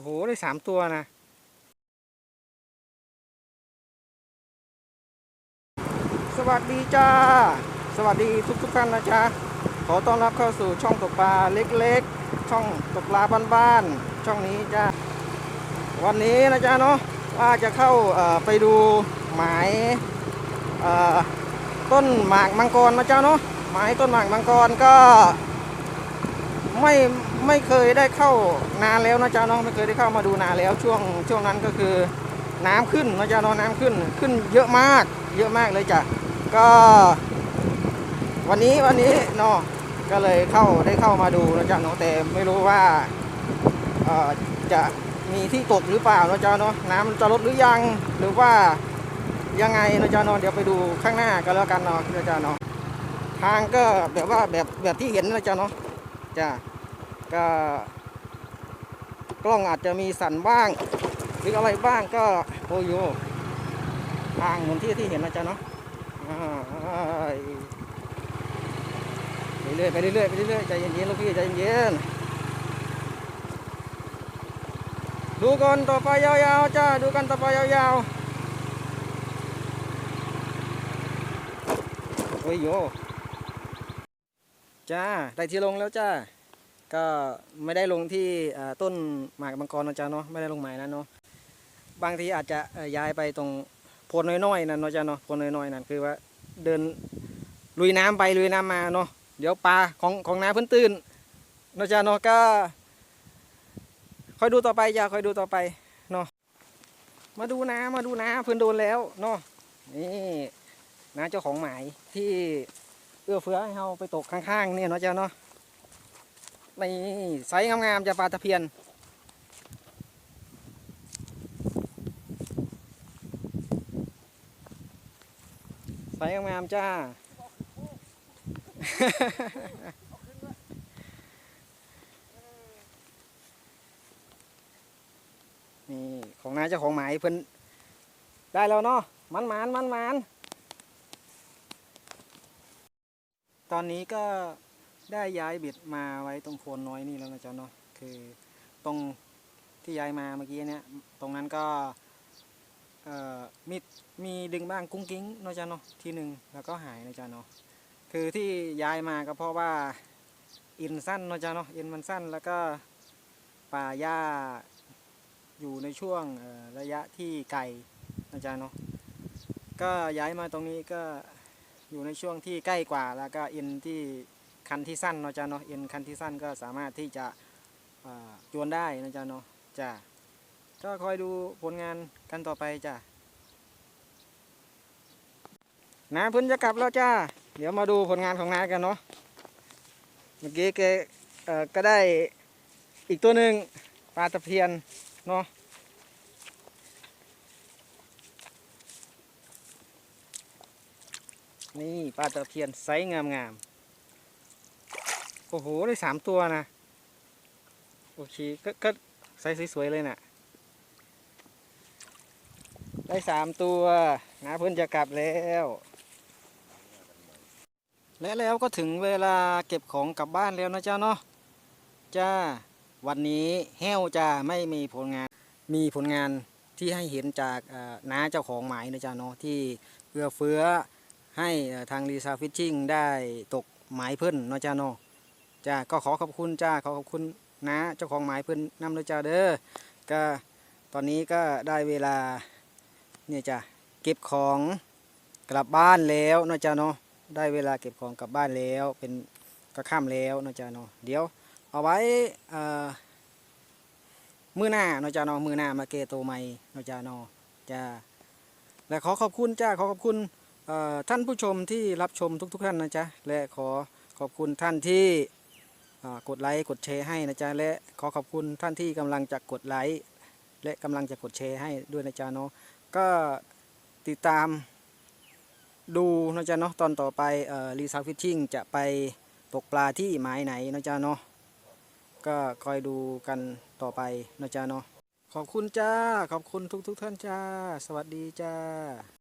อ้โห ได้สามตัวนะสวัสดีจ้า สวัสดีทุกทุกๆท่านนะจ๊ะ ขอต้อนรับเข้าสู่ช่องตกปลาเล็กๆ ช่องตกปลาบ้านๆ ช่องนี้จ้า วันนี้นะจ๊ะเนาะว่าจะเข้าไปดูหมายต้นหมากมังกรนะจ๊ะเนาะหมายต้นหมากมังกรก็ ไม่ไม่เคยได้เข้านานแล้วนะจ๊ะน้องไม่เคยได้เข้ามาดูนานแล้วช่วงช่วงนั้นก็คือน้ำขึ้นนะจ๊ะน้องน้ำขึ้นขึ้นเยอะมาก เยอะมากเลยจ้ะก็ วันนี้วันนี้เนาะก็เลยเข้าได้เข้ามาดูนะจ๊ะเนาะแต่ไม่รู้ว่าจะมีที่ตกหรือเปล่านะจ๊ะเนาะน้ำจะลดหรือยังหรือว่ายังไงนะจ๊ะเนาะเดี๋ยวไปดูข้างหน้ากันแล้วกันเนาะนะจ๊ะเนาะทางก็แบบว่าแบบแบบที่เห็นนะจ๊ะเนาะจ้ะ ก็กล้องอาจจะมีสั่นบ้าง หรืออะไรบ้างก็โอโยทางเหมือนที่ที่เห็นนะจ๊ะเนาะไปเรื่อยไปเรื่อยไปเรื่อยใจเย็นๆลูกพี่ใจเย็นๆดูกันต่อไปยาวๆจ้าดูกันต่อไปยาวๆโอ้ยโยจ้าได้ที่ลงแล้วจ้า ก็ไม่ได้ลงที่ต้นหมากมังกรนะจ๊ะเนาะไม่ได้ลงหมายนเนาะบางทีอาจจะย้ายไปตรงโพนน้อยๆนั่นเนาะจ้ะเนาะโพนน้อยๆนั่นคือว่าเดินลุยน้ำไปลุยน้ำมาเนาะเดี๋ยวปลาของของน้าเพิ่นตื่นเนาะจ้ะเนาะก็คอยดูต่อไปจ้าคอยดูต่อไปเนาะมาดูน้ำมาดูน้ำเพิ่นโดนแล้วเนาะนี่น้าเจ้าของหมายที่เอื้อเฟื้อให้เราไปตกข้างๆเนี่ยเนาะจ้าเนาะ นี่ไซส์งามๆจะปลาตะเพียน ไซส์งามๆจ้า นี่ของน้าเจ้าของหมายเพิ่นได้แล้วเนาะมันมานมันมานตอนนี้ก็ ได้ย้ายเบ็ดมาไว้ตรงโคนน้อยนี่แล้วนะจ๊ะเนาะคือตรงที่ย้ายมาเมื่อกี้เนี่ยตรงนั้นก็มีมีดึงบ้างกุ้งกิ้งนะจ๊ะเนาะทีหนึ่งแล้วก็หายนะจ๊ะเนาะคือที่ย้ายมาก็เพราะว่าอินสั้นนะจ๊ะเนาะอินมันสั้นแล้วก็ป่าหญ้าอยู่ในช่วงระยะที่ไกลนะจ๊ะเนาะก็ย้ายมาตรงนี้ก็อยู่ในช่วงที่ใกล้กว่าแล้วก็อ็นที่ คันที่สั้นเนาะจ้าเนาะเอ็นคันที่สั้นก็สามารถที่จะจวนได้นะจ้าเนาะจ้าก็คอยดูผลงานกันต่อไปจ้านาเพิ่นจะกลับแล้วจ้า เดี๋ยวมาดูผลงานของนากันเนาะเมื่อกี้แกเอ่อก็ได้อีกตัวหนึ่งปลาตะเพียนเนาะนี่ปลาตะเพียนไซส์งามๆ โอ้โห ได้สามตัวนะ โอเค ก็ก็ไซส์สวยๆเลยนะ่ะ ได้สามตัวนะเพื่อนจะกลับแล้ว และแล้วก็ถึงเวลาเก็บของกลับบ้านแล้วนะจ้าเนาะจ้า วันนี้แห้วจ้าไม่มีผลงาน มีผลงานที่ให้เห็นจากน้าเจ้าของหมายนะจ้าเนาะที่เอื้อเฟื้อให้ทางรีซาฟิชชิ่งได้ตกหมายเพิ่นนะจ้าเนาะ จ้าก็ขอขอบคุณจ้าขอขอบคุณนะเจ้าของหมายเพิ่อนนำเลยจ้าเด้อก็ตอนนี้ก็ได้เวลาเนี่ยจ้าเก็บของกลับบ้านแล้วนะจ้าเนาะได้เวลาเก็บของกลับบ้านแล้วเป็นก็ค่ำแล้วนะจ้าเนาะเดี๋ยวเอาไว้เอ่อมือหน้าเนาะจ้าเนาะมือหน้ามาเกโตวใหม่เนาะจ้าเนาะจ้าและขอขอบคุณจ้าขอขอบคุณเอ่อท่านผู้ชมที่รับชมทุกๆท่านนะจ๊ะและขอขอบคุณท่านที่ กดไลค์กดแชร์ให้นะจ๊ะและขอขอบคุณท่านที่กำลังจะกดไลค์และกำลังจะกดแชร์ให้ด้วยนะจ๊ะเนาะก็ติดตามดูนะจ๊ะเนาะตอนต่อไปรีซาวฟิชชิ่งจะไปตกปลาที่หมายไหนนะจ๊ะเนาะก็คอยดูกันต่อไปนะจ๊ะเนาะขอบคุณจ้า ขอบคุณทุกๆท่านจ้า สวัสดีจ้า